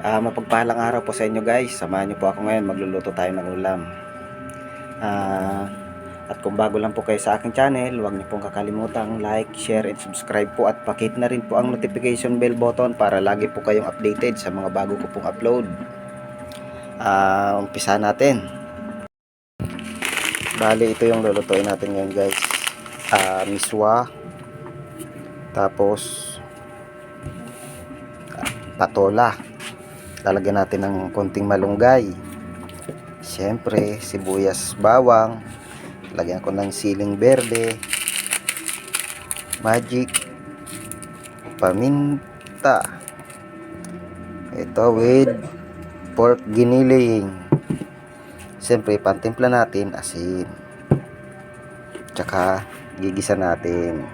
Ah, mapagpahalang araw po sa inyo guys. Samahan niyo po ako ngayon. Magluluto tayo ng ulam. Ah, at kung bago lang po kayo sa aking channel, huwag niyo pong kakalimutang like, share, and subscribe po at pakit na rin po ang notification bell button para lagi po kayong updated sa mga bago ko pong upload. Ah, umpisa natin. Bali, ito yung lulutuin natin ngayon guys. Ah, miswa. Tapos patola. Lalagyan natin ng konting malunggay. Siyempre, sibuyas bawang. Lagyan ko ng siling berde. Magic. Paminta. Ito with pork giniling. Siyempre, pantimpla natin asin. Tsaka, gigisa natin.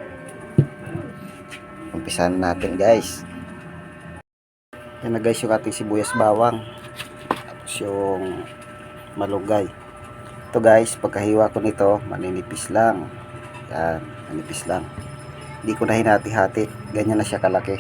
Umpisan natin guys. Yan na guys yung ating sibuyas bawang. Tapos yung malunggay. Ito guys, pagkahiwa ko nito, maninipis lang. Yan, manipis lang. Hindi ko na hinati-hati. Ganyan na siya kalaki.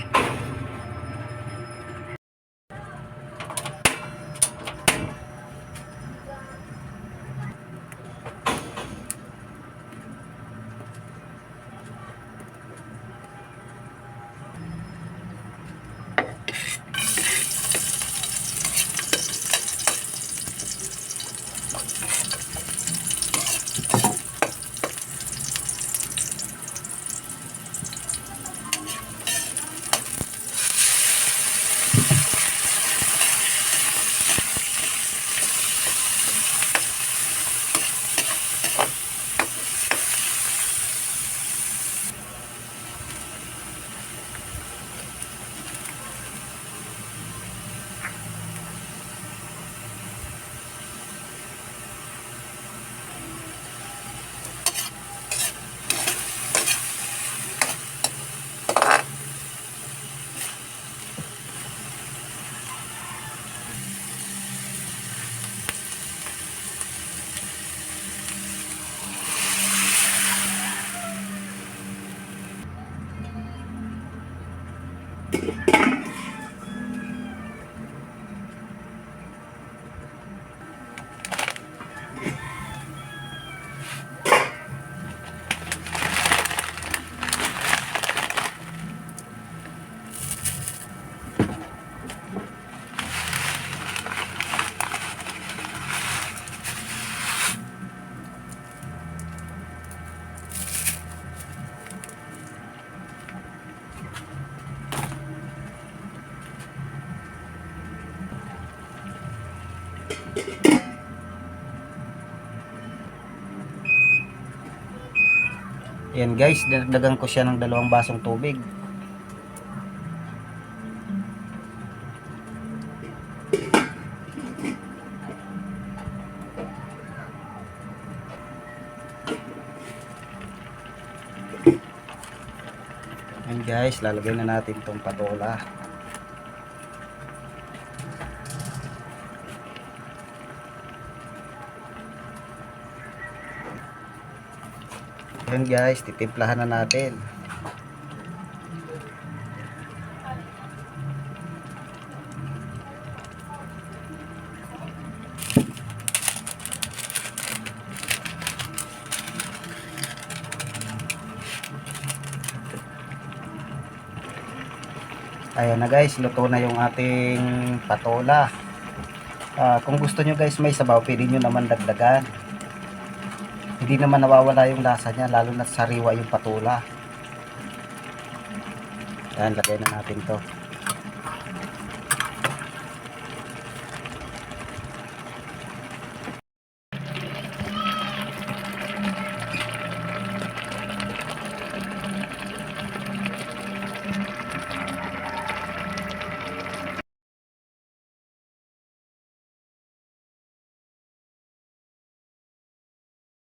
Yan guys, dagdagan ko siya ng dalawang basong tubig. Yan guys, lalagay na natin itong patola. Yan guys, titimplahan na natin. Ayan na guys, luto na yung ating patola. Ah, kung gusto nyo guys may sabaw, pwede nyo naman dagdagan hindi naman nawawala yung lasa niya lalo na sariwa yung patula. Yan lagay na natin to